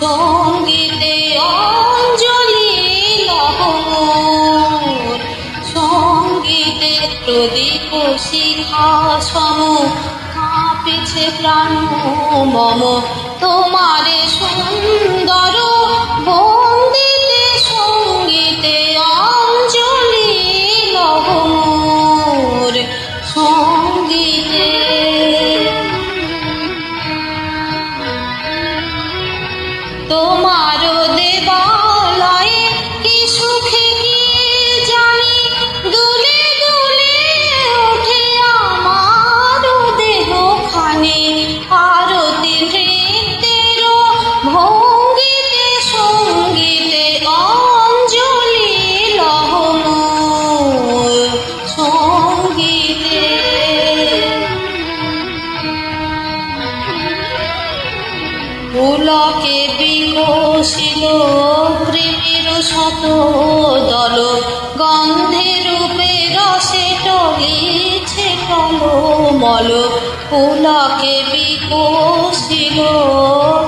সঙ্গীতে অঞ্জলি লহর সঙ্গীতে প্রদীপ শিখা সম কাঁপেছে প্রাণ মম। তোমারে সুন্দর তোমার দেবালয়ে পুলকে বিকশিল প্রেমের শত দল, গন্ধে রূপে রসে টলিছে টলমল পুলকে বিকশিল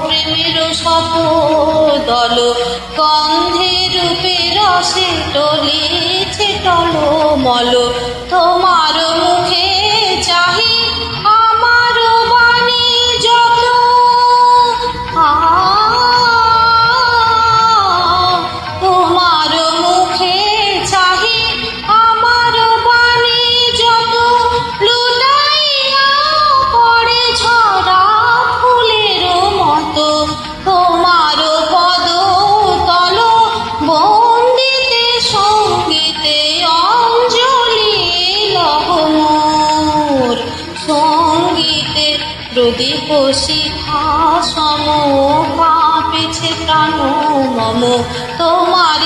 প্রেমের শত দল, গন্ধে রূপে রসে টলিছে টলমল তোমার সঙ্গীতে প্রদীপ শিখা সম কাঁপেছে প্রাণ মম তোমার